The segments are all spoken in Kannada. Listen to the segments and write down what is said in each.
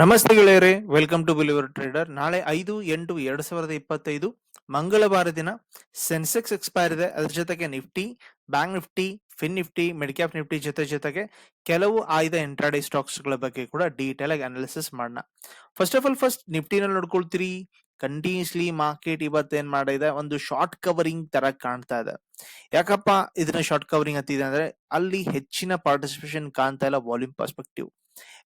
ನಮಸ್ತೆ ಗೆಳೆಯರೇ ವೆಲ್ಕಮ್ ಟು ಬಿಲಿವರ್ ಟ್ರೇಡರ್ ನಾಳೆ ಐದು, ಎಂಟು, ಎರಡ್ ಸಾವಿರದ ಇಪ್ಪತ್ತೈದು, ಮಂಗಳವಾರ ದಿನ ಸೆನ್ಸೆಕ್ಸ್ ಎಕ್ಸ್ಪೈರ್ ಇದೆ. ಅದ್ರ ಜೊತೆಗೆ Nifty bank Nifty fin Nifty midcap Nifty ಜೊತೆ ಜೊತೆಗೆ ಕೆಲವು ಆಯ್ದ ಸ್ಟಾಕ್ಸ್ಗಳ ಬಗ್ಗೆ ಕೂಡ ಡೀಟೇಲ್ ಆಗಿ ಅನಾಲಿಸಿಸ್ ಮಾಡೋಣ ಫಸ್ಟ್ ಆಫ್ ಆಲ್ ಫಸ್ಟ್ ನಿಫ್ಟಿನಲ್ಲಿ ನೋಡ್ಕೊಳ್ತೀರಿ. ಕಂಟಿನ್ಯೂಸ್ಲಿ ಮಾರ್ಕೆಟ್ ಇವತ್ತೇನ್ ಮಾಡಿದೆ ಒಂದು ಶಾರ್ಟ್ ಕವರಿಂಗ್ ತರ ಕಾಣ್ತಾ ಇದೆ. ಯಾಕಪ್ಪ? ಇದನ್ನ ಶಾರ್ಟ್ ಕವರಿಂಗ್ ಅಂತಿದೆ ಅಂದ್ರೆ ಅಲ್ಲಿ ಹೆಚ್ಚಿನ ಪಾರ್ಟಿಸಿಪೇಷನ್ ಕಾಣ್ತಾ ಇಲ್ಲ ವಾಲ್ಯೂಮ್ ಪರ್ಸ್ಪೆಕ್ಟಿವ್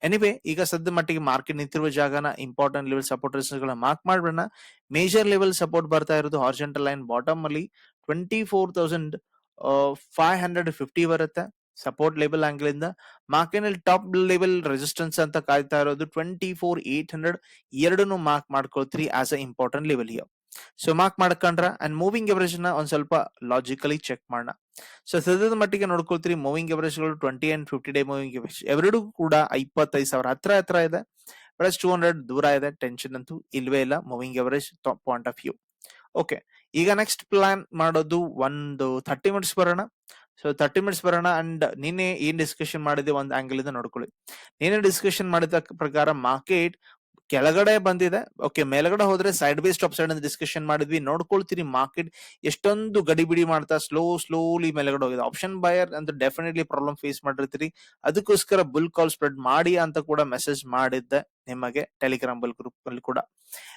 ಎನಿವೆ ಈಗ ಸದ್ಯ ಮಟ್ಟಿಗೆ ಮಾರ್ಕೆಟ್ ನಿಂತಿರುವ ಜಾಗನ ಇಂಪಾರ್ಟೆಂಟ್ ಲೆವೆಲ್ ಸಪೋರ್ಟ್ ಗಳನ್ನ ಮಾರ್ಕ್ ಮಾಡ್ಬಿಡೋಣ ಮೇಜರ್ ಲೆವೆಲ್ ಸಪೋರ್ಟ್ ಬರ್ತಾ ಇರೋದು ಹಾರ್ಜೆಂಟಲ್ ಲೈನ್ ಬಾಟಮ್ ಅಲ್ಲಿ twenty four thousand five hundred fifty ಬರುತ್ತೆ. ಸಪೋರ್ಟ್ ಲೆವೆಲ್ ಆಂಗಲ್ ಇಂದ ಮಾರ್ಕೆಟ್ ಟಾಪ್ ಲೆವೆಲ್ ರೆಸಿಸ್ಟೆನ್ಸ್ ಅಂತ ಕಾಯ್ತಾ ಇರೋದು ಟ್ವೆಂಟಿ ಫೋರ್ ಏಟ್ ಹಂಡ್ರೆಡ್ ಎರಡನ್ನು mark ಮಾಡ್ಕೊಳ್ತೀರಿ as a important level here so mark ಮಾಡ್ಕೊಂಡ್ರ ಅಂಡ್ ಮೂವಿಂಗ್ ಎವರೇಜ್ನ ಒಂದ್ ಸ್ವಲ್ಪ ಲಾಜಿಕಲಿ ಚೆಕ್ ಮಾಡೋಣ ಸೊ ಸದ್ಯದ ಮಟ್ಟಿಗೆ ನೋಡ್ಕೊಳ್ತೀರಿ moving ಎವರೇಜ್ಗಳು twenty and fifty day moving average ಎರಡೂ ಕೂಡ ಇಪ್ಪತ್ತೈದು ಸಾವಿರ ಹತ್ರ ಹತ್ರ ಇದೆ. ಪ್ಲಸ್ ಟೂ ಹಂಡ್ರೆಡ್ ದೂರ ಇದೆ ಟೆನ್ಷನ್ ಅಂತೂ ಇಲ್ವೇ ಇಲ್ಲ moving average point of view okay ಈಗ ನೆಕ್ಸ್ಟ್ ಪ್ಲಾನ್ ಮಾಡೋದು ಒಂದು ಥರ್ಟಿ ಮಿನಿಟ್ಸ್ ಬರೋಣ. ಸೊ ತರ್ಟಿ ಮಿನಿಟ್ಸ್ ಬರೋಣ ಅಂಡ್ ನಿನ್ನೆ ಏನ್ ಡಿಸ್ಕಷನ್ ಮಾಡಿದೆ ಒಂದು ಆಂಗಲ್ ಇಂದ ನೋಡ್ಕೊಳ್ಳಿ. ನಿನ್ನೆ ಡಿಸ್ಕಷನ್ ಮಾಡಿದ ಪ್ರಕಾರ ಮಾರ್ಕೆಟ್ ಕೆಳಗಡೆ ಬಂದಿದೆ. ಓಕೆ ಮೇಲ್ಗಡೆ ಹೋದ್ರೆ ಸೈಡ್ ಬೈ ಸ್ಟಾಪ್ ಸೈಡ್ ಅಂತ ಡಿಸ್ಕಷನ್ ಮಾಡಿದ್ವಿ. ನೋಡ್ಕೊಳ್ತೀರಿ ಮಾರ್ಕೆಟ್ ಎಷ್ಟೊಂದು ಗಡಿಬಿಡಿ ಮಾಡ್ತಾ ಸ್ಲೋ ಸ್ಲೋಲಿ ಮೇಲ್ಗಡೆ ಹೋಗಿದೆ. ಆಪ್ಷನ್ ಬಯರ್ ಅಂತ ಡೆಫಿನೆಟ್ಲಿ ಪ್ರಾಬ್ಲಮ್ ಫೇಸ್ ಮಾಡಿರ್ತೀರಿ. ಅದಕ್ಕೋಸ್ಕರ ಬುಲ್ ಕಾಲ್ ಸ್ಪ್ರೆಡ್ ಮಾಡಿ ಅಂತ ಕೂಡ ಮೆಸೇಜ್ ಮಾಡಿದ್ದೆ ನಿಮಗೆ ಟೆಲಿಗ್ರಾಮ್ ಬಲ್ ಗ್ರೂಪ್ ಅಲ್ಲಿ ಕೂಡ.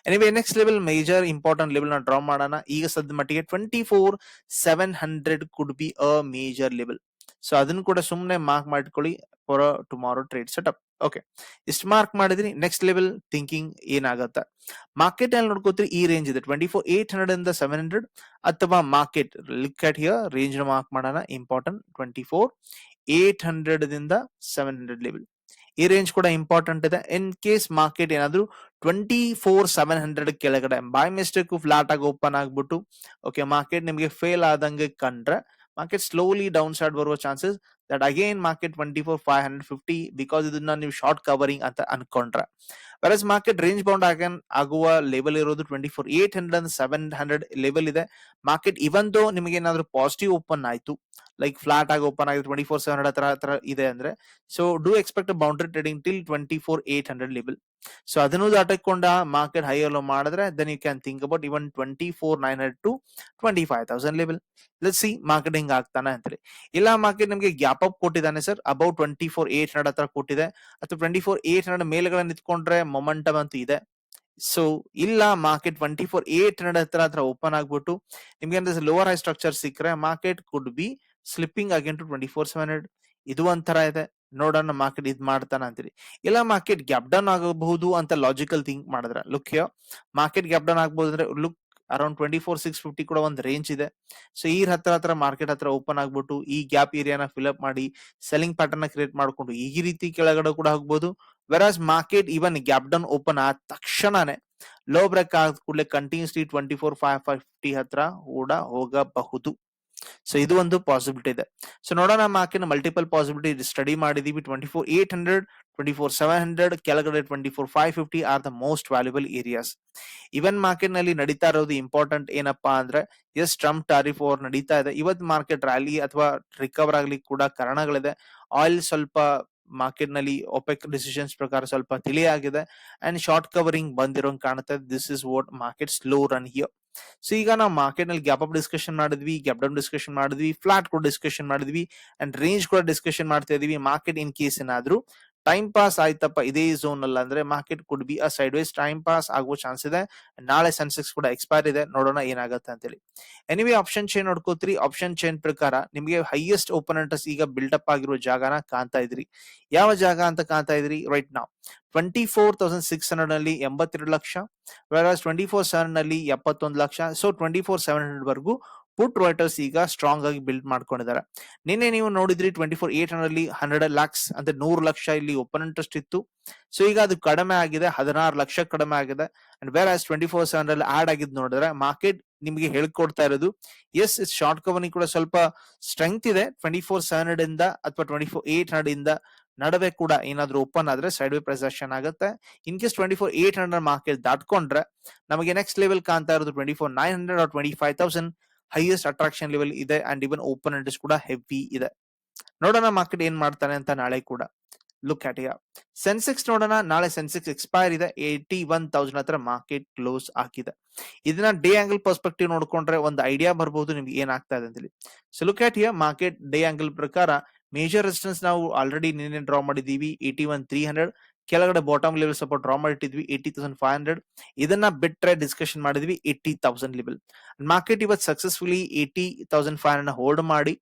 Anyway next level major important ಲೆವೆಲ್ನ draw ಮಾಡೋಣ. ಈಗ ಸದ್ಯ ಮಟ್ಟಿಗೆ twenty four seven hundred could be a major level so ಅದನ್ನು ಕೂಡ ಸುಮ್ಮನೆ ಮಾರ್ಕ್ ಮಾಡ್ಕೊಳ್ಳಿ for tomorrow trade setup okay ಇಷ್ಟು ಮಾರ್ಕ್ ಮಾಡಿದ್ರಿ ನೆಕ್ಸ್ಟ್ ಲೆವೆಲ್ ಥಿಂಕಿಂಗ್ ಏನಾಗತ್ತ? ಮಾರ್ಕೆಟ್ ಅಲ್ಲಿ ನೋಡ್ಕೋತೀರಿ, ಈ ರೇಂಜ್ ಇದೆ. ಟ್ವೆಂಟಿ ಫೋರ್ ಏಟ್ ಹಂಡ್ರೆಡ್ ಇಂದ ಸೆವೆನ್ ಹಂಡ್ರೆಡ್ ಅಥವಾ market like at here range mark ಮಾಡೋಣ. Important twenty four eight hundred ದಿಂದ ಸೆವೆನ್ ಹಂಡ್ರೆಡ್ ಲೆವೆಲ್ ಈ ರೇಂಜ್ ಕೂಡ ಇಂಪಾರ್ಟೆಂಟ್ ಇದೆ. ಇನ್ ಕೇಸ್ ಮಾರ್ಕೆಟ್ ಏನಾದ್ರು ಟ್ವೆಂಟಿ ಫೋರ್ ಸೆವೆನ್ ಹಂಡ್ರೆಡ್ ಕೆಳಗಡೆ ಬೈ ಮಿಸ್ಟೇಕ್ ಫ್ಲಾಟ್ ಆಗಿ ಓಪನ್ ಆಗ್ಬಿಟ್ಟು ಓಕೆ ಮಾರ್ಕೆಟ್ ನಿಮಗೆ ಫೇಲ್ ಆದಂಗೆ ಕಂಡ್ರೆ ಮಾರ್ಕೆಟ್ ಸ್ಲೋಲಿ ಡೌನ್ ಸೈಡ್ ಬರುವ chances again market twenty four five hundred fifty because ಇದನ್ನ ನೀವು ಶಾರ್ಟ್ ಕವರಿಂಗ್ ಅಂತ ಅನ್ಕೊಂಡ್ರೆ ವೆರಸ್ ಮಾರ್ಕೆಟ್ ರೇಂಜ್ ಬೌಂಡ್ ಆಗನ್ ಆಗುವ ಲೆವೆಲ್ ಇರೋದು twenty four eight hundred seven hundred level ಇದೆ. ಮಾರ್ಕೆಟ್ ಇವನ್ ದೋ ನಿಮಗೆ ಏನಾದ್ರು ಪಾಸಿಟಿವ್ ಓಪನ್ ಆಯ್ತು ಲೈಕ್ ಫ್ಲಾಟ್ ಆಗಿ ಓಪನ್ ಆಗಿದೆ ಟ್ವೆಂಟಿ ಫೋರ್ ಸೆವೆನ್ ಹಂಡ್ರೆಡ್ ಹತ್ರ ಇದೆ ಅಂದ್ರೆ so do expect boundary trading till twenty four eight hundred level so ಅದನ್ನು ದಾಟಕೊಂಡ ಮಾರ್ಕೆಟ್ ಹೈ ಅಲೋ ಮಾಡಿದ್ರೆ then you can think about even twenty four nine hundred to twenty five thousand level let see market ಹಿಂಗ್ ಆಗ್ತಾನೆ ಅಂತೇಳಿ. ಇಲ್ಲ ಮಾರ್ಕೆಟ್ ನಿಮಗೆ ಗ್ಯಾಪ್ ಅಪ್ ಕೊಟ್ಟಿದ್ದಾನೆ sir about twenty four eight hundred ಹತ್ರ ಕೊಟ್ಟಿದೆ. ಅಥವಾ ಟ್ವೆಂಟಿ ಫೋರ್ ಏಟ್ ಹಂಡ್ರೆಡ್ ಮೇಲ್ಗಡೆ ನಿಂತ್ಕೊಂಡ್ರೆ ಮೊಮೆಂಟಮ್ ಅಂತೂ ಇದೆ. ಸೊ ಇಲ್ಲ market twenty four eight hundred ಹತ್ರ ಹತ್ರ ಓಪನ್ ಆಗ್ಬಿಟ್ಟು, ನಿಮ್ಗೆ ಲೋವರ್ ಹೈ ಸ್ಟ್ರಕ್ಚರ್ ಸಿಕ್ಕರೆ market could be slipping again to twenty four seven hundred ಇದು ಒಂಥರ ಇದೆ. ನೋಡೋಣ ಮಾರ್ಕೆಟ್ ಇದ್ ಮಾಡ್ತಾನ ಅಂತೀರಿ. ಇಲ್ಲ ಮಾರ್ಕೆಟ್ ಗ್ಯಾಪ್ ಡೌನ್ ಆಗಬಹುದು ಅಂತ ಲಾಜಿಕಲ್ ಥಿಂಕ್ ಮಾಡಿದ್ರೆ. Look yo market gap down ಆಗ್ಬಹುದು ಅಂದ್ರೆ look around twenty four six fifty ಕೂಡ ಒಂದು ರೇಂಜ್ ಇದೆ. ಸೊ ಈ ಹತ್ರ ಹತ್ರ ಮಾರ್ಕೆಟ್ ಹತ್ರ ಓಪನ್ ಆಗ್ಬಿಟ್ಟು ಈ ಗ್ಯಾಪ್ ಏರಿಯಾನ ಫಿಲ್ಅಪ್ ಮಾಡಿ ಸೆಲ್ಲಿಂಗ್ ಪ್ಯಾಟರ್ನ್ ಕ್ರಿಯೇಟ್ ಮಾಡ್ಕೊಂಡು ಈ ರೀತಿ ಕೆಳಗಡೆ ಕೂಡ ಹೋಗ್ಬೋದು versus market even gap down open ಆದ ತಕ್ಷಣನೇ ಲೋ ಬ್ರೇಕ್ ಆದ ಕೂಡಲೇ continuously twenty four five fifty ಹತ್ರ ಕೂಡ ಹೋಗಬಹುದು. ಸೊ ಇದು ಒಂದು ಪಾಸಿಬಿಲಿಟಿ ಇದೆ. ಸೊ ನೋಡೋಣ ಮಾರ್ಕೆಟ್ ಮಲ್ಟಿಪಲ್ ಪಾಸಿಬಿಲಿಟಿ ಸ್ಟಡಿ ಮಾಡಿದೀವಿ twenty four eight hundred twenty four seven hundred ಕೆಳಗಡೆ twenty four five fifty are the most valuable areas even ಮಾರ್ಕೆಟ್ನಲ್ಲಿ ನಡೀತಾ ಇರೋದು ಇಂಪಾರ್ಟೆಂಟ್ ಏನಪ್ಪಾ ಅಂದ್ರೆ ಎಸ್ ಟ್ರಂಪ್ ಟಾರಿಫ್ ಓವರ್ ನಡೀತಾ ಇದೆ. ಇವತ್ ಮಾರ್ಕೆಟ್ ರ್ಯಾಲಿ ಅಥವಾ ರಿಕವರ್ ಆಗ್ಲಿಕ್ಕೆ ಕೂಡ ಕಾರಣಗಳಿದೆ. ಆಯಿಲ್ ಸ್ವಲ್ಪ ಮಾರ್ಕೆಟ್ನಲ್ಲಿ ಒಪೆಕ್ ಡಿಸಿಷನ್ಸ್ ಪ್ರಕಾರ ಸ್ವಲ್ಪ ತಿಳಿಯಾಗಿದೆ ಅಂಡ್ ಶಾರ್ಟ್ ಕವರಿಂಗ್ ಬಂದಿರೋ ಕಾಣುತ್ತೆ. This is what market slow run here so ಈಗ ನಾವು ಮಾರ್ಕೆಟ್ನಲ್ಲಿ ಗ್ಯಾಪ್ ಅಪ್ ಡಿಸ್ಕಷನ್ ಮಾಡಿದ್ವಿ ಗ್ಯಾಪ್ ಡೌನ್ ಡಿಸ್ಕಷನ್ ಮಾಡಿದ್ವಿ ಫ್ಲಾಟ್ ಕೂಡ ಡಿಸ್ಕಷನ್ ಮಾಡಿದ್ವಿ ಅಂಡ್ ರೇಂಜ್ ಕೂಡ ಡಿಸ್ಕಷನ್ ಮಾಡ್ತಾ ಇದೀವಿ ಮಾರ್ಕೆಟ್ ಇನ್ ಕೇಸ್ ಏನಾದ್ರು. ಟೈಮ್ ಪಾಸ್ ಆಯ್ತಪ್ಪ, ಇದೇ ಝೋನ್ ಅಲ್ಲ ಅಂದ್ರೆ market could be a side wise time pass ಆಗುವ ಚಾನ್ಸ್ ಇದೆ. ನಾಳೆ ಸೆನ್ಸೆಕ್ಸ್ ಕೂಡ ಎಕ್ಸ್ಪೈರ್ ಇದೆ. ನೋಡೋಣ ಏನಾಗುತ್ತೆ ಅಂತೇಳಿ. ಎನಿವೆ ಆಪ್ಷನ್ ಚೈನ್ ನೋಡ್ಕೋತೀರಿ. ಆಪ್ಷನ್ ಚೈನ್ ಪ್ರಕಾರ ನಿಮಗೆ ಹೈಯೆಸ್ಟ್ ಓಪನ್ ಓಪನೆಂಟಸ್ ಈಗ ಬಿಲ್ಡ್ ಅಪ್ ಆಗಿರೋ ಜಾಗನ ಕಾಣ್ತಾ ಇದ್ರಿ. ಯಾವ ಜಾಗ ಅಂತ ಕಾಣ್ತಾ ಇದ್ರಿ? ರೈಟ್ ನಾವು ಟ್ವೆಂಟಿ ಫೋರ್ ತೌಸಂಡ್ ಸಿಕ್ಸ್ ಹಂಡ್ರೆಡ್ನಲ್ಲಿ ಎಂಬತ್ತೆರಡು ಲಕ್ಷ ಟ್ವೆಂಟಿ ಫೋರ್ ಸೆವೆನ್ನಲ್ಲಿ ಎಪ್ಪತ್ತೊಂದು lakh. So twenty four seven hundred ವರೆಗೂ ಪುಟ್ ರೈಟರ್ಸ್ ಈಗ ಸ್ಟ್ರಾಂಗ್ ಆಗಿ ಬಿಲ್ಡ್ ಮಾಡ್ಕೊಂಡಿದ್ದಾರೆ. ನಿನ್ನೆ ನೀವು ನೋಡಿದ್ರಿ ಟ್ವೆಂಟಿ ಫೋರ್ ಏಟ್ ಹಂಡ್ರೆಡ್ ಅಲ್ಲಿ ಹಂಡ್ರೆಡ್ ಲ್ಯಾಕ್ಸ್ ಅಂದ್ರೆ ನೂರು ಲಕ್ಷ ಇಲ್ಲಿ ಓಪನ್ ಇಂಟ್ರೆಸ್ಟ್ ಇತ್ತು. ಸೊ ಈಗ ಅದು ಕಡಿಮೆ ಆಗಿದೆ, ಹದಿನಾರು ಲಕ್ಷ ಕಡಿಮೆ ಆಗಿದೆ. ಅಂಡ್ ಬೇರೆ ಟ್ವೆಂಟಿ ಫೋರ್ ಸೆವೆನ್ ಅಲ್ಲಿ ಆಡ್ ಆಗಿದ್ ನೋಡಿದ್ರೆ ಮಾರ್ಕೆಟ್ ನಿಮಗೆ ಹೇಳ್ಕೊಡ್ತಾ ಇರೋದು ಎಸ್ ಇಸ್ ಶಾರ್ಟ್ ಕವರ್ನಿಂಗ್ ಕೂಡ ಸ್ವಲ್ಪ ಸ್ಟ್ರೆಂತ್ ಇದೆ. ಟ್ವೆಂಟಿ ಫೋರ್ ಸೆವೆನ್ ಹಂಡ್ರೆಡ್ ಇಂದ ಅಥವಾ ಟ್ವೆಂಟಿ ಫೋರ್ ಏಟ್ ಹಂಡ್ರೆಡ್ ಇಂದ ನಡುವೆ ಕೂಡ ಏನಾದ್ರೂ ಓಪನ್ ಆದ್ರೆ ಸೈಡ್ ವೇ ಪ್ರೆಸೆಷನ್ ಆಗುತ್ತೆ. In case twenty four eight hundred market ದಾಟ್ಕೊಂಡ್ರೆ, ನಮಗೆ ನೆಕ್ಸ್ಟ್ ಲೆವೆಲ್ ಕಾಣ್ತಾ ಇರೋದು twenty four nine hundred twenty five thousand highest attraction level ಇದೆ ಅಂಡ್ ಇವನ್ ಓಪನ್ ಇಂಟ್ರೆಸ್ಟ್ ಕೂಡ ಹೆವಿ ಇದೆ. ನೋಡೋಣ ಮಾರ್ಕೆಟ್ ಏನ್ ಮಾಡ್ತಾನೆ ಅಂತ ನಾಳೆ ಕೂಡ. ಲುಕ್ ಅಟ್ ಯಾ ಸೆನ್ಸೆಕ್ಸ್ ನೋಡೋಣ, ನಾಳೆ ಸೆನ್ಸೆಕ್ಸ್ ಎಕ್ಸ್ಪೈರ್ ಇದೆ. ಏಯ್ಟಿ ಒನ್ ತೌಸಂಡ್ ಹತ್ರ ಮಾರ್ಕೆಟ್ ಕ್ಲೋಸ್ ಆಗಿದೆ. ಇದನ್ನ ಡೇ ಆಂಗಲ್ ಪರ್ಸ್ಪೆಕ್ಟಿವ್ ನೋಡ್ಕೊಂಡ್ರೆ ಒಂದು ಐಡಿಯಾ ಬರ್ಬೋದು, ನಿಮ್ಗೆ ಏನಾಗ್ತಾ ಇದೆ ಅಂತೇಳಿ. So look at ya market day angle ಪ್ರಕಾರ ಮೇಜರ್ ರೆಸಿಸ್ಟೆನ್ಸ್ ನಾವು ಆಲ್ರೆಡಿ ನಿನ್ನೆ ಡ್ರಾ ಮಾಡಿದೀವಿ ಏಯ್ಟಿ ಒನ್ ತ್ರೀ ಹಂಡ್ರೆಡ್ ಕೆಳಗಡೆ ಬಾಟಮ್ ಲೆವೆಲ್ ಸಪೋರ್ಟ್ ಡ್ರಾ ಮಾಡಿಟ್ಟಿದ್ವಿ ಏಯ್ಟಿ ತೌಸಂಡ್ ಫೈವ್ ಹಂಡ್ರೆಡ್ ಇದನ್ನ ಬಿಟ್ರೆ ಡಿಸ್ಕಷನ್ ಮಾಡಿದ್ವಿ ಏಯ್ಟಿ ತೌಸಂಡ್ ಲೆವೆಲ್ ಮಾರ್ಕೆಟ್ ಇವತ್ತು successfully eighty thousand five hundred hold ಮಾಡಿ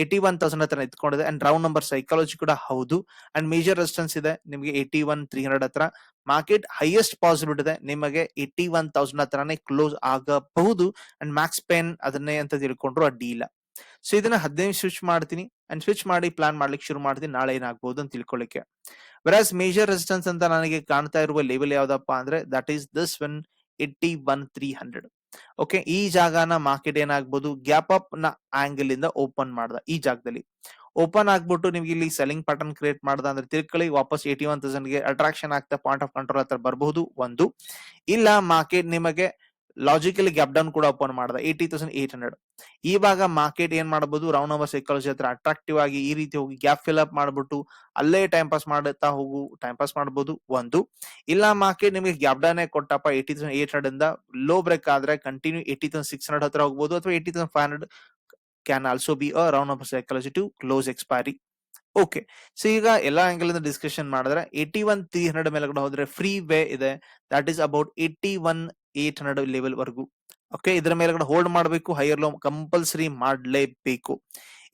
ಏಯ್ಟಿ ಒನ್ ತೌಸಂಡ್ ಹತ್ರ ಎತ್ಕೊಂಡಿದೆ ಅಂಡ್ ರೌಂಡ್ ನಂಬರ್ ಸೈಕಾಲಜಿ ಕೂಡ ಹೌದು. ಅಂಡ್ ಮೇಜರ್ ರೆಸಿಸ್ಟೆನ್ಸ್ ಇದೆ, ನಿಮಗೆ ಏಯ್ಟಿ ಒನ್ ತ್ರೀ ಹಂಡ್ರೆಡ್ ಹತ್ರ. ಮಾರ್ಕೆಟ್ ಹೈಯೆಸ್ಟ್ ಪಾಸಿಬಿಲಿಟಿ ಇದೆ, ನಿಮಗೆ ಏಯ್ಟಿ ಒನ್ ತೌಸಂಡ್ ಹತ್ರನೇ ಕ್ಲೋಸ್ ಆಗಬಹುದು. ಅಂಡ್ ಮ್ಯಾಕ್ಸ್ ಪೇನ್ ಅದನ್ನೇ ಅಂತ ತಿಳ್ಕೊಂಡ್ರು ಅಡ್ಡಿ ಇಲ್ಲ ಸೊ ಇದನ್ನ ಹದಿನೈದು ಸ್ವಿಚ್ ಮಾಡ್ತೀನಿ ಅಂಡ್ ಸ್ವಿಚ್ ಮಾಡಿ ಪ್ಲಾನ್ ಮಾಡ್ಲಿಕ್ಕೆ ಶುರು ಮಾಡ್ತೀನಿ. ನಾಳೆ ಏನಾಗ್ಬೋದು ಅಂತ ತಿಳ್ಕೊಳ್ಳಿಕ್ಕೆ ವೆರಾಸ್ ಮೇಜರ್ ರೆಸಿಸ್ಟೆನ್ಸ್ ಅಂತ ನನಗೆ ಕಾಣ್ತಾ ಇರುವ ಲೆವೆಲ್ ಯಾವ್ದಪ್ಪ ಅಂದ್ರೆ that is this one eighty one three hundred okay ಈ ಜಾಗನ ಮಾರ್ಕೆಟ್ ಏನಾಗ್ಬೋದು ಗ್ಯಾಪ್ ಅಪ್ನ ಆಂಗಲ್ ಇಂದ ಓಪನ್ ಮಾಡ್ದ, ಈ ಜಾಗದಲ್ಲಿ. ಓಪನ್ ಆಗ್ಬಿಟ್ಟು ನಿಮ್ಗೆ ಇಲ್ಲಿ ಸೆಲ್ಲಿಂಗ್ ಪ್ಯಾಟರ್ನ್ ಕ್ರಿಯೇಟ್ ಮಾಡ್ದ ಅಂದ್ರೆ ತಿರ್ಕೊಳ್ಳಿ ವಾಪಸ್ ಏಟಿ ಒನ್ ತೌಸಂಡ್ಗೆ ಅಟ್ರಾಕ್ಷನ್ ಆಗ್ತಾ ಪಾಯಿಂಟ್ ಆಫ್ ಕಂಟ್ರೋಲ್ ಹತ್ರ ಬರಬಹುದು, ಒಂದು. ಇಲ್ಲ ಮಾರ್ಕೆಟ್ ನಿಮಗೆ ಲಾಜಿಕಲಿ ಗ್ಯಾಪ್ ಡೌನ್ ಕೂಡ ಓಪನ್ ಮಾಡ್ದ. ಏಯ್ಟಿ ತೌಸಂಡ್ ಏಟ್ ಹಂಡ್ರೆಡ್ ಇವಾಗ ಮಾರ್ಕೆಟ್ ಏನ್ ಮಾಡಬಹುದು ರೌಂಡ್ ಓವರ್ ಸೈಕಾಲಜಿ ಹತ್ರ ಅಟ್ರಾಕ್ಟಿವ್ ಆಗಿ ಈ ರೀತಿ ಹೋಗಿ ಗ್ಯಾಪ್ ಫಿಲ್ ಅಪ್ ಮಾಡ್ಬಿಟ್ಟು ಅಲ್ಲೇ ಟೈಮ್ ಪಾಸ್ ಮಾಡುತ್ತಾ ಹೋಗು ಟೈಮ್ ಪಾಸ್ ಮಾಡಬಹುದು ಒಂದು. ಇಲ್ಲ ಮಾರ್ಕೆಟ್ ನಿಮಗೆ ಗ್ಯಾಪ್ ಡೌನ್ ಕೊಟ್ಟಪ್ಪ ಏಯ್ಟಿ ತೌಸಂಡ್ ಏಟ್ ಹಂಡ್ರೆಡ್ ಇಂದ ಲೋ ಬ್ರೇಕ್ ಆದ್ರೆ continue eighty thousand six hundred ಹತ್ರ ಹೋಗಬಹುದು ಅಥವಾ eighty thousand five hundred can also be a round over psychology to close expiry okay so ಈಗ ಎಲ್ಲಾ ಆಂಗಲ್ ಇಂದ ಡಿಸ್ಕಷನ್ ಮಾಡಿದ್ರೆ ಏಟಿ ಒನ್ ತ್ರೀ ಹಂಡ್ರೆಡ್ ಮೇಲ್ಗಡೆ ಹೋದ್ರೆ ಫ್ರೀ ವೇ ಇದೆ. That is about eighty one eight hundred level ವರೆಗೂ. ಓಕೆ ಇದರ ಮೇಲ್ಗಡೆ ಹೋಲ್ಡ್ ಮಾಡಬೇಕು ಹೈಯರ್ ಲೋ ಕಂಪಲ್ಸರಿ ಮಾಡಲೇಬೇಕು.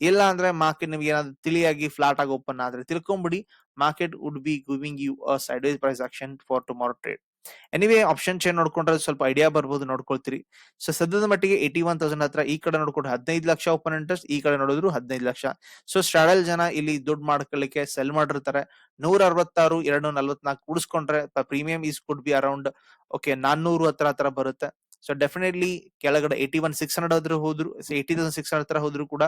ಇಲ್ಲ ಅಂದ್ರೆ ಮಾರ್ಕೆಟ್ ನಿಮ್ಗೆ ಏನಾದ್ರು ತಿಳಿಯಾಗಿ ಫ್ಲಾಟ್ ಆಗಿ ಓಪನ್ ಆದ್ರೆ ತಿಳ್ಕೊಂಬಿಡಿ market would be giving you a side wise price action for tomorrow trade anyway option chain ನೋಡ್ಕೊಂಡ್ರೆ ಸ್ವಲ್ಪ ಐಡಿಯಾ ಬರ್ಬೋದು ನೋಡ್ಕೊಳ್ತೀರಿ. ಸೊ ಸದ್ಯದ ಮಟ್ಟಿಗೆ ಏಟಿ ಒನ್ ತೌಸಂಡ್ ಹತ್ರ ಈ ಕಡೆ ನೋಡ್ಕೊಂಡು ಹದಿನೈದು ಲಕ್ಷ ಓಪನ್ ಇಂಟ್ರೆಸ್ಟ್ ಈ ಕಡೆ ನೋಡಿದ್ರು ಹದಿನೈದು ಲಕ್ಷ. ಸೊ ಸ್ಟ್ರಾಡಲ್ ಜನ ಇಲ್ಲಿ ದುಡ್ಡು ಮಾಡ್ಕೊಳ್ಳಿಕ್ಕೆ ಸೆಲ್ ಮಾಡಿರ್ತಾರೆ. ನೂರ ಅರವತ್ತಾರು ಎರಡು ನಲ್ವತ್ನಾಲ್ಕು ಕೂಡಿಸ್ಕೊಂಡ್ರೆ premium is could be around okay ನಾನ್ನೂರು ಹತ್ರ ಹತ್ರ ಬರುತ್ತೆ. ಸೊ ಡೆಫಿನೆಟ್ಲಿ ಕೆಳಗಡೆ ಏಯ್ಟಿ ಒನ್ ಸಿಕ್ಸ್ ಹಂಡ್ರೆಡ್ ಹತ್ರ ಹೋದ್ರು ಏಯ್ಟಿ ತೌಸಂಡ್ ಸಿಕ್ಸ್ ಹಂಡ್ರೆಡ್ ಹತ್ರ ಹೋದ್ರು ಕೂಡ,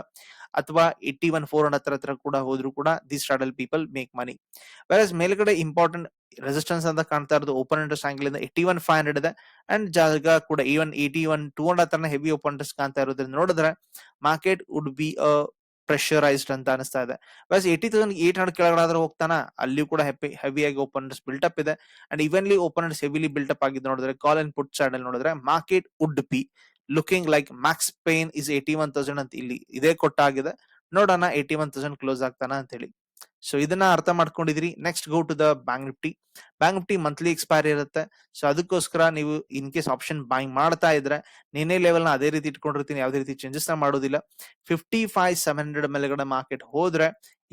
ಅಥವಾ ಏಯ್ಟಿ ಒನ್ ಫೋರ್ ಹಂಡ್ರೆಡ್ ಹತ್ರ ಹತ್ರ ಕೂಡ ಹೋದ್ರು ಕೂಡ the straddle people make money versus ಮೇಲ್ಗಡೆ ಇಂಪಾರ್ಟೆಂಟ್ ರೆಸಿಸ್ಟೆನ್ಸ್ ಅಂತ ಕಾಣ್ತಾ ಇರೋದು ಓಪನ್ ಇಂಟ್ರೆಸ್ಟ್ ಆಂಗಲ್ ಇಂದ ಏಯ್ಟಿ ಒನ್ ಫೈವ್ ಹಂಡ್ರೆಡ್ ಇದೆ ಅಂಡ್ ಜಾಗ ಕೂಡ even eighty one two hundred ಹತ್ರ ಹೆವಿ ಓಪನ್ ಇಂಟ್ರೆಸ್ಟ್ ಕಾಣ್ತಾ ಇರೋದ್ರಿಂದ ನೋಡಿದ್ರೆ market would be a pressurised ಅಂತ ಅನಿಸ್ತಾ ಇದೆ. ಬಸ್ ಏಟಿ ತೌಸಂಡ್ ಏಟ್ ಹಂಡ್ರೆಡ್ ಕೆಳಗಡೆ ಹೋಗ್ತಾನ, ಅಲ್ಲಿಯೂ ಕೂಡ ಹೆವಿ ಹೆವಿಯಾಗಿ ಓಪನ್ ಬಿಲ್ಟ್ಅಪ್ ಇದೆ. And evenly open interest heavily up ಆಗಿದೆ ನೋಡಿದ್ರೆ ಕಾಲ್ ಅಂಡ್ ಪುಟ್ ಸೈಡ್ ಅಲ್ಲಿ ನೋಡಿದ್ರೆ market would be looking like max pain is eighty one thousand ಅಂತ ಇಲ್ಲಿ ಇದೇ ಕೊಟ್ಟಾಗಿದೆ. ನೋಡೋಣ ಏಟಿ ಒನ್ ತೌಸಂಡ್ ಕ್ಲೋಸ್ ಆಗ್ತಾನ ಅಂತ ಹೇಳಿ. ಸೊ ಇದನ್ನ ಅರ್ಥ ಮಾಡ್ಕೊಂಡಿದ್ರಿ next go to the bank Nifty bank Nifty monthly expire ಇರುತ್ತೆ. ಸೊ ಅದಕ್ಕೋಸ್ಕರ ನೀವು ಇನ್ ಕೇಸ್ ಆಪ್ಷನ್ ಬಾಯಿಂಗ್ ಮಾಡ್ತಾ ಇದ್ರೆ, ನಿನ್ನೆ ಲೆವೆಲ್ನ ಅದೇ ರೀತಿ ಇಟ್ಕೊಂಡಿರ್ತೀನಿ, ಯಾವುದೇ ರೀತಿ ಚೇಂಜಸ್ನ ಮಾಡೋದಿಲ್ಲ. ಫಿಫ್ಟಿ ಫೈವ್ ಸೆವೆನ್ ಹಂಡ್ರೆಡ್ ಮೇಲೆಗಡೆ ಮಾರ್ಕೆಟ್ ಹೋದ್ರೆ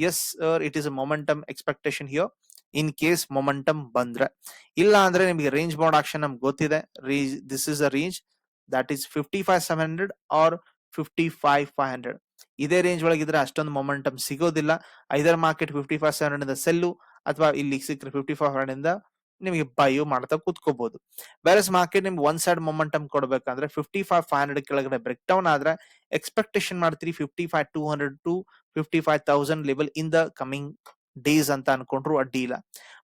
as it is momentum expectation here in case momentum ಬಂದ್ರೆ. ಇಲ್ಲ ಅಂದ್ರೆ ನಿಮಗೆ ರೇಂಜ್ ಬೌಂಡ್ ಆಕ್ಷನ್ ನಮ್ಗೆ ಗೊತ್ತಿದೆ. This is a range that is fifty five seven hundred or fifty five five hundred ಇದೇ ರೇಂಜ್ ಒಳಗಿದ್ರೆ ಅಷ್ಟೊಂದು ಮೊಮೆಂಟಮ್ ಸಿಗೋದಿಲ್ಲ. Either market fifty five seven hundred sell ಅಥವಾ ಇಲ್ಲಿ ಸಿಕ್ಕರೆ ಫಿಫ್ಟಿ ಫೈವ್ ಹಂಡ್ರೆಡ್ ಇಂದ ನಿಮಗೆ ಬೈ ಮಾಡ್ತಾ ಕೂತ್ಕೋಬಹುದು ಬೇರೆ ಮಾರ್ಕೆಟ್ ನಿಮ್ಗೆ ಒನ್ ಸೈಡ್ ಮೊಮೆಂಟಮ್ ಕೊಡಬೇಕಂದ್ರೆ ಫಿಫ್ಟಿ ಫೈವ್ ಫೈವ್ ಹಂಡ್ರೆಡ್ ಕೆಳಗಡೆ ಬ್ರೇಕ್ ಡೌನ್ ಆದ್ರೆ ಎಕ್ಸ್ಪೆಕ್ಟೇಷನ್ ಮಾಡ್ತೀರಿ fifty five two hundred to fifty five thousand level in the coming days ಅಂತ ಅನ್ಕೊಂಡ್ರು ಅಡ್ಡಿ ಇಲ್ಲ.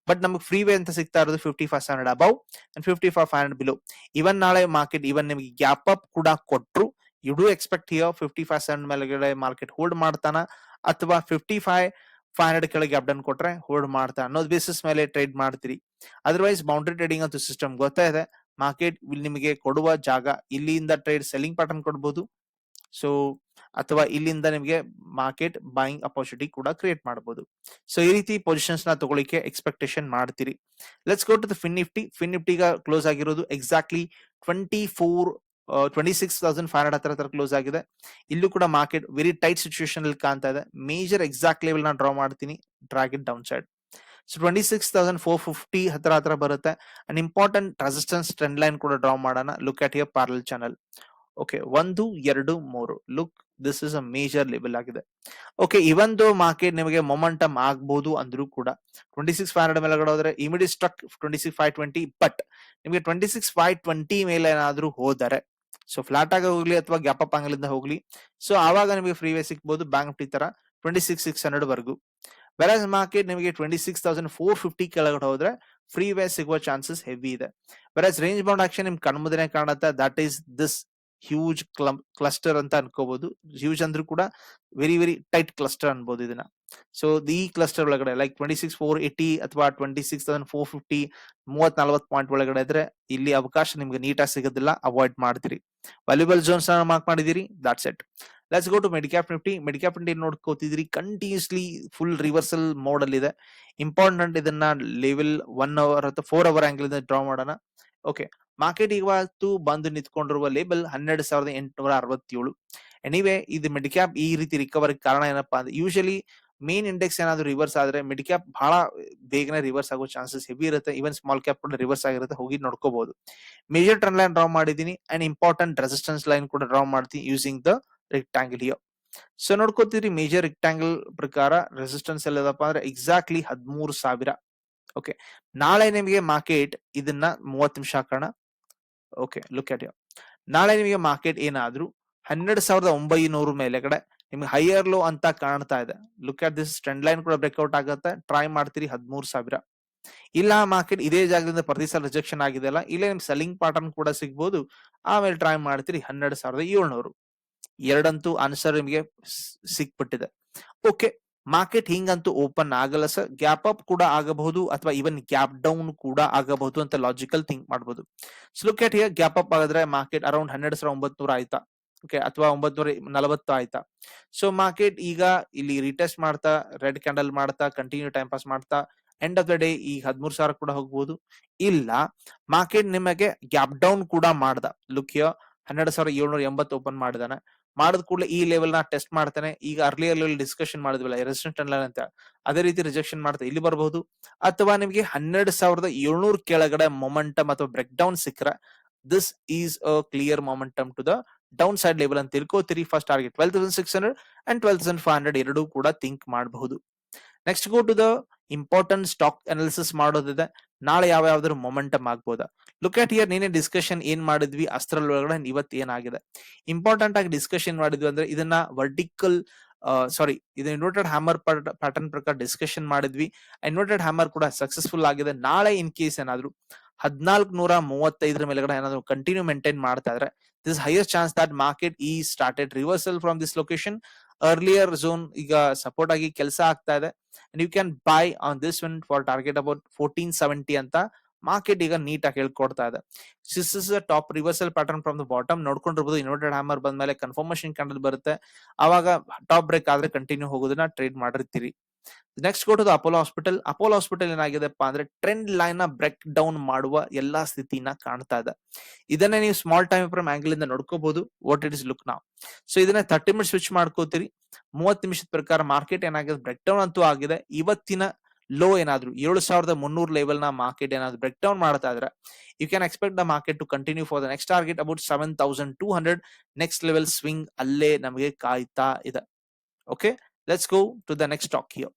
ಬಟ್ ನಮಗೆ ಫ್ರೀ ವೇ ಅಂತ ಸಿಗ್ತಾ ಇರೋದು fifty five hundred above and fifty five five hundred below even ನಾಳೆ ಮಾರ್ಕೆಟ್ ಇವನ್ ನಿಮಗೆ ಗ್ಯಾಪ್ ಅಪ್ ಕೂಡ ಕೊಟ್ರು you do expect here fifty five seven ಮೇಲೆಗಡೆ ಮಾರ್ಕೆಟ್ ಹೋಲ್ಡ್ ಮಾಡ್ತಾನ ಅಥವಾ ಫಿಫ್ಟಿ ಫೈವ್ ಫೈವ್ ಹಂಡ್ರೆಡ್ ಕೆಳಗೆ ಅಪ್ ಡೌನ್ ಕೊಟ್ರೆ ಹೋಲ್ಡ್ ಮಾಡ್ತಾ ಅನ್ನೋದು ಬೇಸಿಸ್ ಮೇಲೆ ಟ್ರೇಡ್ ಮಾಡ್ತೀರಿ. ಅದರ್ವೈಸ್ ಬೌಂಡ್ರಿ ಟ್ರೇಡಿಂಗ್ ಅಂತ ಸಿಸ್ಟಮ್ ಗೊತ್ತಾ ಇದೆ. ಮಾರ್ಕೆಟ್ ನಿಮಗೆ ಕೊಡುವ ಜಾಗ ಇಲ್ಲಿಂದ ಟ್ರೇಡ್ ಸೆಲ್ಲಿಂಗ್ ಪ್ಯಾಟರ್ನ್ ಕೊಡ್ಬೋದು. ಸೊ ಅಥವಾ ಇಲ್ಲಿಂದ ನಿಮಗೆ ಮಾರ್ಕೆಟ್ ಬಾಯಿಂಗ್ ಅಪರ್ಚುನಿಟಿ ಕೂಡ ಕ್ರಿಯೇಟ್ ಮಾಡಬಹುದು ಸೊ ಈ ರೀತಿ ಪೊಸಿಷನ್ಸ್ನ ತಗೊಳಿಕ್ಕೆ ಎಕ್ಸ್ಪೆಕ್ಟೇಷನ್ ಮಾಡ್ತೀರಿ. Let's go to the fin nifty fin ನಿಫ್ಟಿಗ close ಆಗಿರೋದು exactly twenty four twenty six thousand five hundred ಹತ್ರ ಹತ್ರ ಕ್ಲೋಸ್ ಆಗಿದೆ. ಇಲ್ಲೂ ಕೂಡ ಮಾರ್ಕೆಟ್ ವೆರಿ ಟೈಟ್ ಸಿಚುವೇಶನ್ ಅಲ್ಲಿ ಕಾಣ್ತಾ ಇದೆ. ಮೇಜರ್ ಎಕ್ಸಾಕ್ಟ್ ಲೆವೆಲ್ ನಾ ಡ್ರಾ ಮಾಡ್ತೀನಿ. Drag it downside so twenty six thousand four fifty ಹತ್ರ ಹತ್ರ ಬರುತ್ತೆ. And important resistance trend line ಕೂಡ ಡ್ರಾ ಮಾಡೋಣ. Look at here parallel channel okay ಒಂದು, ಎರಡು, ಮೂರು. Look this is a major level ಆಗಿದೆ. ಓಕೆ ಇವೊಂದು ಮಾರ್ಕೆಟ್ ನಿಮಗೆ ಮೊಮೆಂಟಮ್ ಆಗ್ಬಹುದು ಅಂದ್ರೂ ಕೂಡ ಟ್ವೆಂಟಿ ಸಿಕ್ಸ್ ಫೈವ್ ಹಂಡ್ರೆಡ್ ಮೇಲೆಗಡೆ ಹೋದ್ರೆ immediate struck twenty six five twenty but ನಿಮಗೆ ಟ್ವೆಂಟಿ ಸಿಕ್ಸ್ ಫೈವ್ ಟ್ವೆಂಟಿ ಮೇಲೆ ಏನಾದ್ರೂ ಹೋದರೆ ಸೊ ಫ್ಲಾಟ್ ಆಗಿ ಹೋಗ್ಲಿ ಅಥವಾ ಗ್ಯಾಪ್ ಅಪ್ ಆಂಗಲ್ ಇಂದ ಹೋಗ್ಲಿ. ಸೊ ಆವಾಗ ನಿಮಗೆ ಫ್ರೀ ವೇ ಸಿಕ್ಬಹುದು ಬ್ಯಾಂಕ್ ನಿಫ್ಟಿ ತರ ಟ್ವೆಂಟಿ ಸಿಕ್ಸ್ ಸಿಕ್ಸ್ ಹಂಡ್ರೆಡ್ ವರ್ಗು. ವೆರಾಸ್ ಮಾರ್ಕೆಟ್ ನಿಮಗೆ twenty six thousand four fifty ಕೆಳಗಡೆ ಹೋದ್ರೆ ಫ್ರೀ ವೇ ಸಿಗುವ ಚಾನ್ಸಸ್ ಹೆವಿ ಇದೆ. ವೆರಾಸ್ ರೇಂಜ್ ಬೌಂಡ್ ಆಕ್ಷನ್ ನಿಮ್ ಕಣ್ಮುದನೆ ಕಾಣುತ್ತೆ. That is this huge cluster ಅಂತ ಅನ್ಕೋಬಹುದು ಹ್ಯೂಜ್ ಅಂದ್ರೂ ಕೂಡ ವೆರಿ ವೆರಿ ಟೈಟ್ ಕ್ಲಸ್ಟರ್ ಅನ್ಬೋದು ಇದನ್ನ. ಸೊ ದಿ ಕ್ಲಸ್ಟರ್ ಒಳಗಡೆ like twenty six four eighty ಅಥವಾ twenty six thousand four fifty ಮೂವತ್ ನಲ್ವತ್ ಪಾಯಿಂಟ್ ಒಳಗಡೆ ಇದ್ರೆ, ಇಲ್ಲಿ ಅವಕಾಶ ನಿಮ್ಗೆ ನೀಟಾಗಿ ಸಿಗೋದಿಲ್ಲ ಅವಾಯ್ಡ್ ಮಾಡ್ತೀರಿ. ವ್ಯಾಲ್ಯೂಬಲ್ ಝೋನ್ಸ್ ಮಾರ್ಕ್ ಮಾಡಿದಿರಿ that's it let's go to midcap nifty midcap nifty ನೋಡ್ಕೋತಿದ್ರಿ continuously full reversal mode ಅಲ್ಲಿ ಇದೆ. ಇಂಪಾರ್ಟೆಂಟ್ ಇದನ್ನ ಲೆವೆಲ್ ಒನ್ ಅವರ್ ಅಥವಾ ಫೋರ್ ಅವರ್ ಆಂಗಲ್ ಇಂದ ಡ್ರಾ ಮಾಡೋಣ. ಓಕೆ ಮಾರ್ಕೆಟ್ ಇವತ್ತು ಬಂದು ನಿಂತ್ಕೊಂಡಿರುವ ಲೇಬಲ್ ಹನ್ನೆರಡು ಸಾವಿರದ ಎಂಟುನೂರ ಅರವತ್ತೇಳು. ಎನಿವೆ ಇದು ಮಿಡ್ಕ್ಯಾಪ್ ಈ ರೀತಿ ರಿಕವರಿ ಕಾರಣ ಏನಪ್ಪಾ ಅಂದ್ರೆ ಯೂಶಲಿ ಮೇನ್ ಇಂಡೆಕ್ಸ್ ಏನಾದ್ರು ರಿವರ್ಸ್ ಆದ್ರೆ ಮಿಡ್ ಕ್ಯಾಪ್ ಬಹಳ ಬೇಗನೆ ರಿವರ್ಸ್ ಆಗೋ ಚಾನ್ಸಸ್ ಹೆವಿ ಇರುತ್ತೆ. ಇವನ್ ಸ್ಮಾಲ್ ಕ್ಯಾಪ್ ಕೂಡ ರಿವರ್ಸ್ ಆಗಿರುತ್ತೆ. ಹೋಗಿ ನೋಡ್ಕೋಬಹುದು ಮೇಜರ್ ಟ್ರೆಂಡ್ ಲೈನ್ ಡ್ರಾ ಮಾಡಿದೀನಿ ಅಂಡ್ ಇಂಪಾರ್ಟೆಂಟ್ ರೆಸಿಸ್ಟೆನ್ಸ್ ಲೈನ್ ಕೂಡ ಡ್ರಾ ಮಾಡ್ತೀನಿ using the rectangle here so ನೋಡ್ಕೋತೀರಿ major rectangle ಪ್ರಕಾರ ರೆಸಿಸ್ಟೆನ್ಸ್ ಎಲ್ಲದಪ್ಪ ಅಂದ್ರೆ ಎಕ್ಸಾಕ್ಟ್ಲಿ ಹದಿಮೂರು ಸಾವಿರ. ಓಕೆ ನಾಳೆ ನಿಮಗೆ ಮಾರ್ಕೆಟ್ ಇದನ್ನ ಮೂವತ್ತು ನಿಮಿಷ ಹಾಕೋಣ. ಓಕೆ ಲುಕ್ ಅಟ್ ನಾಳೆ ನಿಮಗೆ ಮಾರ್ಕೆಟ್ ಏನಾದ್ರೂ ಹನ್ನೆರಡು ಸಾವಿರದ ಒಂಬೈನೂರು ಮೇಲೆ ಕಡೆ ನಿಮ್ಗೆ ಹೈಯರ್ ಲೋ ಅಂತ ಕಾಣ್ತಾ ಇದೆ. Look at this trend line ಕೂಡ ಬ್ರೇಕ್ಔಟ್ ಆಗುತ್ತೆ. ಟ್ರೈ ಮಾಡ್ತೀರಿ ಹದಿಮೂರು ಸಾವಿರ. ಇಲ್ಲ ಮಾರ್ಕೆಟ್ ಇದೇ ಜಾಗದಿಂದ ಪ್ರತಿ ಸಲ ರಿಜೆಕ್ಷನ್ ಆಗಿದೆ ಅಲ್ಲ ಇಲ್ಲೇ ನಿಮ್ ಸೆಲ್ಲಿಂಗ್ ಪ್ಯಾಟರ್ನ್ ಕೂಡ ಸಿಗ್ಬೋದು. ಆಮೇಲೆ ಟ್ರೈ ಮಾಡ್ತೀರಿ ಹನ್ನೆರಡು ಸಾವಿರದ ಏಳ್ನೂರು. ಎರಡಂತೂ ಆನ್ಸರ್ ನಿಮಗೆ ಸಿಕ್ಬಿಟ್ಟಿದೆ. ಓಕೆ ಮಾರ್ಕೆಟ್ ಹಿಂಗಂತೂ ಓಪನ್ ಆಗಲ್ಲ ಸರ್. ಗ್ಯಾಪ್ ಅಪ್ ಕೂಡ ಆಗಬಹುದು ಅಥವಾ ಇವನ್ ಗ್ಯಾಪ್ ಡೌನ್ ಕೂಡ ಆಗಬಹುದು ಅಂತ ಲಾಜಿಕಲ್ ಥಿಂಕ್ ಮಾಡಬಹುದು so look at here gap up ಆಗಿದ್ರೆ ಮಾರ್ಕೆಟ್ ಅರೌಂಡ್ ಹನ್ನೆರಡು ಸಾವಿರ ಒಂಬತ್ನೂರ ಆಯ್ತಾ? ಓಕೆ, ಅಥವಾ ಒಂಬತ್ನೂರ ನಲವತ್ತು ಆಯ್ತಾ? ಸೊ ಮಾರ್ಕೆಟ್ ಈಗ ಇಲ್ಲಿ ರಿಟೆಸ್ಟ್ ಮಾಡ್ತಾ ರೆಡ್ ಕ್ಯಾಂಡಲ್ ಮಾಡ್ತಾ ಕಂಟಿನ್ಯೂ ಟೈಮ್ ಪಾಸ್ ಮಾಡ್ತಾ ಎಂಡ್ ಆಫ್ ದ ಡೇ ಈ ಹದಿಮೂರು ಸಾವಿರ ಕೂಡ ಹೋಗ್ಬೋದು. ಇಲ್ಲ ಮಾರ್ಕೆಟ್ ನಿಮಗೆ ಗ್ಯಾಪ್ ಡೌನ್ ಕೂಡ ಮಾಡ್ದ. ಲುಕ್ ಹಿಯರ್ ಹನ್ನೆರಡು ಸಾವಿರದ ಏಳ್ನೂರ ಎಂಬತ್ತು ಓಪನ್ ಮಾಡಿದಾನೆ. ಮಾಡಿದ ಕೂಡಲೇ ಈ ಲೆವೆಲ್ನ ಟೆಸ್ಟ್ ಮಾಡ್ತಾನೆ. ಈಗ ಅರ್ಲಿ ಲೆವೆಲ್ ಡಿಸ್ಕಷನ್ ಮಾಡಿದ್ವಲ್ಲ ರೆಸಿಸ್ಟೆಂಟ್ ಲೈನ್ ಅಂತ. ಅದೇ ರೀತಿ ರಿಜೆಕ್ಷನ್ ಮಾಡ್ತಾ ಇಲ್ಲಿ ಬರಬಹುದು. ಅಥವಾ ನಿಮಗೆ ಹನ್ನೆರಡು ಸಾವಿರದ ಏಳ್ನೂರ ಕೆಳಗಡೆ ಮೊಮೆಂಟಮ್ ಅಥವಾ ಬ್ರೇಕ್ ಡೌನ್ ಸಿಕ್ಕರೆ this is a clear momentum to the downside level ಅಂತ ತಿಳ್ಕೋತೀರಿ first target twelve thousand six hundred and twelve thousand five hundred ಎರಡೂ ಕೂಡ ಥಿಂಕ್ ಮಾಡಬಹುದು. Next go to the important stock analysis ಮಾಡೋದಿದೆ. ನಾಳೆ ಯಾವ ಯಾವ್ದಾದ್ರು ಮೊಮೆಂಟಮ್ ಆಗ್ಬೋದಾ? ಲುಕ್ ಅಟ್ ಇಯರ್ ನೀನೆ ಡಿಸ್ಕಷನ್ ಏನ್ ಮಾಡಿದ್ವಿ? ಅಸ್ತ್ರದೊಳಗಡೆ ಇವತ್ತು ಏನಾಗಿದೆ? ಇಂಪಾರ್ಟೆಂಟ್ ಆಗಿ ಡಿಸ್ಕಷನ್ ಮಾಡಿದ್ವಿ ಅಂದ್ರೆ ಇದನ್ನ ವರ್ಟಿಕಲ್ ಸಾರಿ ಇದು ಇನ್ವರ್ಟೆಡ್ ಹ್ಯಾಮರ್ ಪ್ಯಾಟರ್ನ್ ಪ್ರಕಾರ ಡಿಸ್ಕಷನ್ ಮಾಡಿದ್ವಿ. ಇನ್ವರ್ಟೆಡ್ ಹ್ಯಾಮರ್ ಕೂಡ ಸಕ್ಸಸ್ಫುಲ್ ಆಗಿದೆ. ನಾಳೆ ಇನ್ ಕೇಸ್ ಏನಾದ್ರು. ಹದಿನಾಲ್ಕು ನೂರ ಮೂವತ್ತೈದರ ಮೇಲೆಗಡೆ ಏನಾದ್ರು ಕಂಟಿನ್ಯೂ ಮೇಂಟೈನ್ ಮಾಡ್ತಾ ಇದ್ರೆ this highest chance that market ಈ started reversal from this location earlier zone ಈಗ ಸಪೋರ್ಟ್ ಆಗಿ ಕೆಲಸ ಆಗ್ತಾ ಇದೆ. You can buy on this one for target about fourteen seventy ಅಂತ ಮಾರ್ಕೆಟ್ ಈಗ ನೀಟ್ ಆಗಿ ಹೇಳ್ಕೊಡ್ತಾ ಇದೆ. This is top reversal pattern from the bottom ನೋಡ್ಕೊಂಡಿರ್ಬೋದು inverted hammer ಬಂದ್ಮೇಲೆ ಕನ್ಫರ್ಮೇಶನ್ ಕ್ಯಾಂಡಲ್ ಬರುತ್ತೆ. ಅವಾಗ ಟಾಪ್ ಬ್ರೇಕ್ ಆದ್ರೆ ಕಂಟಿನ್ಯೂ ಹೋಗೋದನ್ನ trade ಮಾಡಿರ್ತೀರಿ. Next go to the Apollo hospital Apollo hospital ಏನಾಗಿದೆಪ್ಪ ಅಂದ್ರೆ ಟ್ರೆಂಡ್ ಲೈನ್ನ ಬ್ರೇಕ್ ಡೌನ್ ಮಾಡುವ ಎಲ್ಲಾ ಸ್ಥಿತಿನ ಕಾಣ್ತಾ ಇದೆ. ಇದನ್ನೇ ನೀವು ಸ್ಮಾಲ್ ಟೈಮ್ ಫ್ರಮ್ ಆಂಗಲ್ ಇಂದ ನೋಡ್ಕೋಬಹುದು ವಾಟ್ ಇಟ್ ಇಸ್ ಲುಕ್ ನಾವ್ ಸೊ ಇದನ್ನ ತರ್ಟಿ ಮಿನಿಟ್ ಸ್ವಿಚ್ ಮಾಡ್ಕೋತೀರಿ. ಮೂವತ್ತು ನಿಮಿಷದ ಪ್ರಕಾರ ಮಾರ್ಕೆಟ್ ಏನಾಗಿದೆ? ಬ್ರೇಕ್ ಡೌನ್ ಅಂತೂ ಆಗಿದೆ. ಇವತ್ತಿನ ಲೋ ಏನಾದ್ರು, ಏಳು ಸಾವಿರದ ಮುನ್ನೂರು ಲೆವೆಲ್ನ ಮಾರ್ಕೆಟ್ ಏನಾದ್ರು ಬ್ರೇಕ್ ಡೌನ್ ಮಾಡ್ತಾ ಇದ್ರೆ you can expect the market to continue for the next target about seven thousand two hundred next level swing ಅಲ್ಲೇ ನಮಗೆ ಕಾಯ್ತಾ ಇದೆ. Okay let's go to the next stock here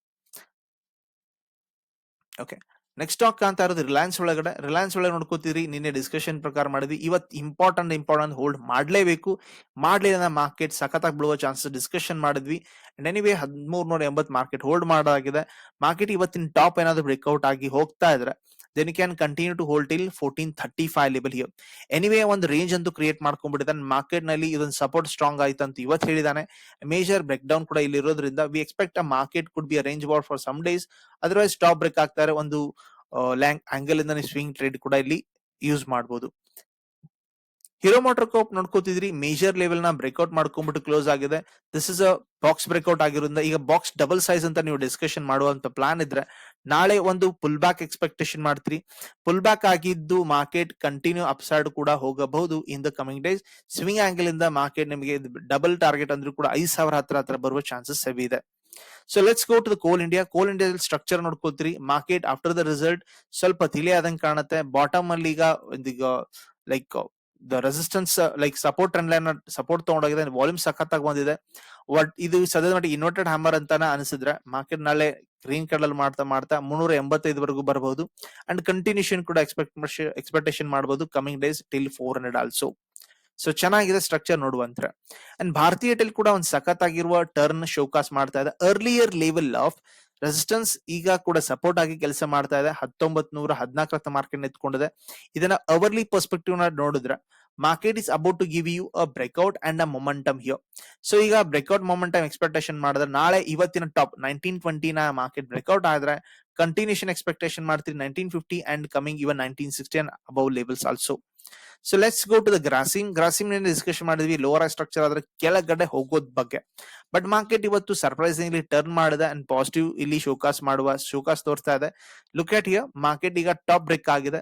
okay next stock ಅಂತ ಇರೋದು ರಿಲಯನ್ಸ್ ಒಳಗಡೆ. ರಿಲಯನ್ಸ್ ಒಳಗೆ ನೋಡ್ಕೋತೀರಿ, ನಿನ್ನೆ ಡಿಸ್ಕಷನ್ ಪ್ರಕಾರ ಮಾಡಿದ್ವಿ. ಇವತ್ತು ಇಂಪಾರ್ಟೆಂಟ್ ಇಂಪಾರ್ಟೆಂಟ್ ಹೋಲ್ಡ್ ಮಾಡಲೇಬೇಕು. ಮಾಡ್ಲಿಲ್ಲ ಮಾರ್ಕೆಟ್ ಸಖತ್ತಾಗಿ ಬೀಳುವ ಚಾನ್ಸಸ್ ಡಿಸ್ಕಷನ್ ಮಾಡಿದ್ವಿ. ಎನಿವೇ ಹದಿಮೂರು ನೂರ ಎಂಬತ್ತು ಮಾರ್ಕೆಟ್ ಹೋಲ್ಡ್ ಮಾಡಾಗಿದೆ. ಮಾರ್ಕೆಟ್ ಇವತ್ತಿನ ಟಾಪ್ ಏನಾದ್ರು ಬ್ರೇಕ್ಔಟ್ ಆಗಿ ಹೋಗ್ತಾ ಇದ್ರೆ then can continue to hold till fourteen thirty five level here anyway ಒಂದು ರೇಂಜ್ ಅಂತೂ ಕ್ರಿಯೇಟ್ ಮಾಡ್ಕೊಂಡ್ಬಿಟ್ಟಿದ್ದಾನೆ. ಮಾರ್ಕೆಟ್ನಲ್ಲಿ ಇದೊಂದು ಸಪೋರ್ಟ್ ಸ್ಟ್ರಾಂಗ್ ಆಯ್ತು ಅಂತ ಇವತ್ತು ಹೇಳಿದಾನೆ. ಮೇಜರ್ ಬ್ರೇಕ್ ಡೌನ್ ಕೂಡ ಇಲ್ಲಿ ಇರೋದ್ರಿಂದ we expect a market could be range bound for some days otherwise top break ಆಗ್ತಾರೆ ಒಂದು ಲ್ಯಾಂಗ್ ಆಂಗಲ್ ಇಂದ ಸ್ವಿಂಗ್ ಟ್ರೇಡ್ ಕೂಡ ಇಲ್ಲಿ ಯೂಸ್ ಮಾಡಬಹುದು ಹೀರೋ ಮೋಟರ್ ಕೋಪ್ ನೋಡ್ಕೋತಿದ್ರಿ ಮೇಜರ್ ಲೆವೆಲ್ನ ಬ್ರೇಕ್ಔಟ್ ಮಾಡ್ಕೊಂಡ್ಬಿಟ್ಟು ಕ್ಲೋಸ್ ಆಗಿದೆ. This is a box breakout ಆಗಿರೋದ್ರಿಂದ ಈಗ ಬಾಕ್ಸ್ ಡಬಲ್ ಸೈಜ್ ಅಂತ ನೀವು ಡಿಸ್ಕಷನ್ ಮಾಡುವಂತ ಪ್ಲಾನ್ ಇದ್ರೆ, ನಾಳೆ ಒಂದು ಪುಲ್ ಬ್ಯಾಕ್ ಎಕ್ಸ್ಪೆಕ್ಟೇಷನ್ ಮಾಡ್ತೀರಿ. ಪುಲ್ ಬ್ಯಾಕ್ ಆಗಿದ್ದು ಮಾರ್ಕೆಟ್ ಕಂಟಿನ್ಯೂ ಅಪ್ಸೈಡ್ ಕೂಡ ಹೋಗಬಹುದು in the coming days swing angle ಇಂದ ಮಾರ್ಕೆಟ್ ನಿಮಗೆ ಡಬಲ್ ಟಾರ್ಗೆಟ್ ಅಂದ್ರೂ ಕೂಡ ಐದ್ ಸಾವಿರ ಹತ್ರ ಹತ್ರ ಬರುವ ಚಾನ್ಸಸ್ ಹೆವಿ ಇದೆ. So let's go to the Coal India Coal India structure ನೋಡ್ಕೋತೀರಿ. Market after the result ಸ್ವಲ್ಪ ತಿಳಿಯಾದಂಗೆ ಕಾಣುತ್ತೆ. ಬಾಟಮ್ ಅಲ್ಲಿ ಈಗ like the resistance like support trend line support ತಗೊಂಡೋಗಿದೆ volume ಸಖತ್ತಾಗಿ ಬಂದಿದೆ. ಬಟ್ ಇದು ಸದ್ಯದ ಮಟ್ಟಿಗೆ ಇನ್ವರ್ಟೆಡ್ ಹ್ಯಾಮರ್ ಅಂತಾನೆ ಅನಿಸಿದ್ರೆ ಮಾರ್ಕೆಟ್ ನಾಳೆ ಗ್ರೀನ್ ಕಲರ್ ಮಾಡ್ತಾ ಮಾಡ್ತಾ ಮುನ್ನೂರ ಎಂಬತ್ತೈದವರೆಗೂ ಬರಬಹುದು ಅಂಡ್ ಕಂಟಿನ್ಯೂಷನ್ ಕೂಡ ಎಕ್ಸ್ಪೆಕ್ಟ್ ಎಕ್ಸ್ಪೆಕ್ಟೇಷನ್ ಮಾಡಬಹುದು coming days till four hundred also so ಚೆನ್ನಾಗಿದೆ ಸ್ಟ್ರಕ್ಚರ್ ನೋಡುವಂತ್ರ ಅಂಡ್ ಭಾರತೀಯ ಟೆಲ್ ಕೂಡ ಒಂದು ಸಖತ್ತಾಗಿರುವ ಟರ್ನ್ ಶೋಕಾಸ್ ಮಾಡ್ತಾ ಇದೆ. ಅರ್ಲಿಯರ್ ಲೆವೆಲ್ ಆಫ್ ರೆಸಿಸ್ಟೆನ್ಸ್ ಈಗ ಕೂಡ ಸಪೋರ್ಟ್ ಆಗಿ ಕೆಲಸ ಮಾಡ್ತಾ ಇದೆ. ಹತ್ತೊಂಬತ್ ನೂರ ಹದಿನಾಲ್ಕರ ಮಾರ್ಕೆಟ್ ಎತ್ಕೊಂಡಿದೆ. ಇದನ್ನ ಅವರ್ಲಿ ಪರ್ಸ್ಪೆಕ್ಟಿವ್ನ ನೋಡಿದ್ರೆ market is about to give you a breakout and a momentum here so ಈಗ ಬ್ರೇಕ್ಔಟ್ ಮೊಮೆಂಟಮ್ ಎಕ್ಸ್ಪೆಕ್ಟೇಷನ್ ಮಾಡಿದ್ರೆ, ನಾಳೆ ಇವತ್ತಿನ ಟಾಪ್ ನೈನ್ಟೀನ್ನ ಮಾರ್ಕೆಟ್ ಬ್ರೇಕ್ಔಟ್ ಆದ್ರೆ ಕಂಟಿನ್ಯೂಷನ್ ಎಕ್ಸ್ಪೆಕ್ಟೇಷನ್ ಮಾಡ್ತೀರಿ nineteen fifty and coming even nineteen sixty and above levels also so let's go to the Grasim Grasim discussion ಮಾಡಿದ್ವಿ ಲೋವರ್ ಸ್ಟ್ರಕ್ಚರ್ ಆದ್ರೆ ಕೆಳಗಡೆ ಹೋಗೋದ್ ಬಗ್ಗೆ. ಬಟ್ ಮಾರ್ಕೆಟ್ ಇವತ್ತು ಸರ್ಪ್ರೈಸಿಂಗ್ಲಿ ಟರ್ನ್ ಮಾಡಿದೆ ಅಂಡ್ ಪಾಸಿಟಿವ್ ಇಲ್ಲಿ ಶೋಕಾಸ್ ಮಾಡುವ ಶೋಕಾಸ್ ತೋರಿಸ್ತಾ ಇದೆ. ಲುಕ್ ಅಟ್ ಹಿಯರ್ ಮಾರ್ಕೆಟ್ ಈಗ ಟಾಪ್ ಬ್ರೇಕ್ ಆಗಿದೆ.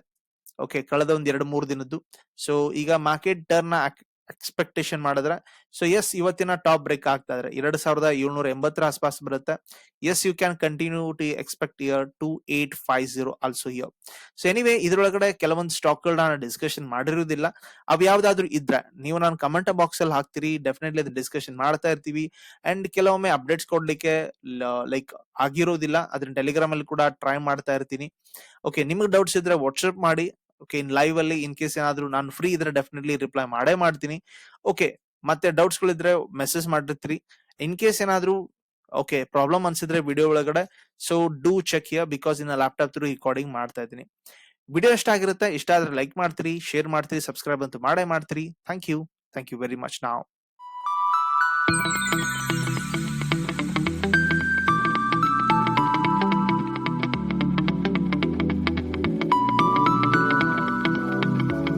ಓಕೆ ಕಳೆದ ಒಂದ್ ಎರಡು ಮೂರು ದಿನದ್ದು. ಸೊ ಈಗ ಮಾರ್ಕೆಟ್ ಟರ್ನ್ ಎಕ್ಸ್ಪೆಕ್ಟೇಷನ್ ಮಾಡಿದ್ರೆ ಸೊ ಎಸ್ ಇವತ್ತಿನ ಟಾಪ್ ಬ್ರೇಕ್ ಆಗ್ತಾ ಇದ್ರೆ, ಎರಡ್ ಸಾವಿರದ ಏಳ್ನೂರ ಎಂಬತ್ತರ ಆಸ್ಪಾಸ್ ಬರುತ್ತೆ. As you can continue to expect here to eight five zero also here so anyway ಇದ್ರೊಳಗಡೆ ಕೆಲವೊಂದು ಸ್ಟಾಕ್ ನಾನು ಡಿಸ್ಕಷನ್ ಮಾಡಿರೋದಿಲ್ಲ ಅವ್ ಯಾವ್ದಾದ್ರು ಇದ್ರೆ, ನೀವು ನಾನು ಕಮೆಂಟ್ ಬಾಕ್ಸ್ ಅಲ್ಲಿ ಹಾಕ್ತೀರಿ ಡೆಫಿನೆಟ್ಲಿ ಅದು ಡಿಸ್ಕಷನ್ ಮಾಡ್ತಾ ಇರ್ತೀವಿ. ಅಂಡ್ ಕೆಲವೊಮ್ಮೆ ಅಪ್ಡೇಟ್ಸ್ ಕೊಡ್ಲಿಕ್ಕೆ ಲೈಕ್ ಆಗಿರೋದಿಲ್ಲ, ಅದನ್ನ ಟೆಲಿಗ್ರಾಮ್ ಅಲ್ಲಿ ಕೂಡ ಟ್ರೈ ಮಾಡ್ತಾ ಇರ್ತೀನಿ. ಓಕೆ ನಿಮ್ಗೆ ಡೌಟ್ಸ್ ಇದ್ರೆ ವಾಟ್ಸ್ಆಪ್ ಮಾಡಿ. ಓಕೆ ಇನ್ ಲೈವ್ ಅಲ್ಲಿ ಇನ್ ಕೇಸ್ ಏನಾದ್ರು ನಾನು ಫ್ರೀ ಇದ್ರೆ ಡೆಫಿನೆಟ್ಲಿ ರಿಪ್ಲೈ ಮಾಡೇ ಮಾಡ್ತೀನಿ. ಓಕೆ ಮತ್ತೆ ಡೌಟ್ಸ್ ಗಳಿದ್ರೆ ಮೆಸೇಜ್ ಮಾಡಿರ್ತೀರಿ ಇನ್ ಕೇಸ್ ಏನಾದ್ರು ಓಕೆ ಪ್ರಾಬ್ಲಮ್ ಅನ್ಸಿದ್ರೆ ವಿಡಿಯೋ ಒಳಗಡೆ. So do check here because in laptop through recording ಮಾಡ್ತಾ ಇದ್ದೀನಿ. ವಿಡಿಯೋ ಇಷ್ಟ ಆಗಿರುತ್ತೆ, ಇಷ್ಟ ಆದ್ರೆ ಲೈಕ್ ಮಾಡ್ತೀರಿ ಶೇರ್ ಮಾಡ್ತೀರಿ ಸಬ್ಸ್ಕ್ರೈಬ್ ಅಂತೂ ಮಾಡೇ ಮಾಡ್ತೀರಿ. Thank you thank you very much ನಾವು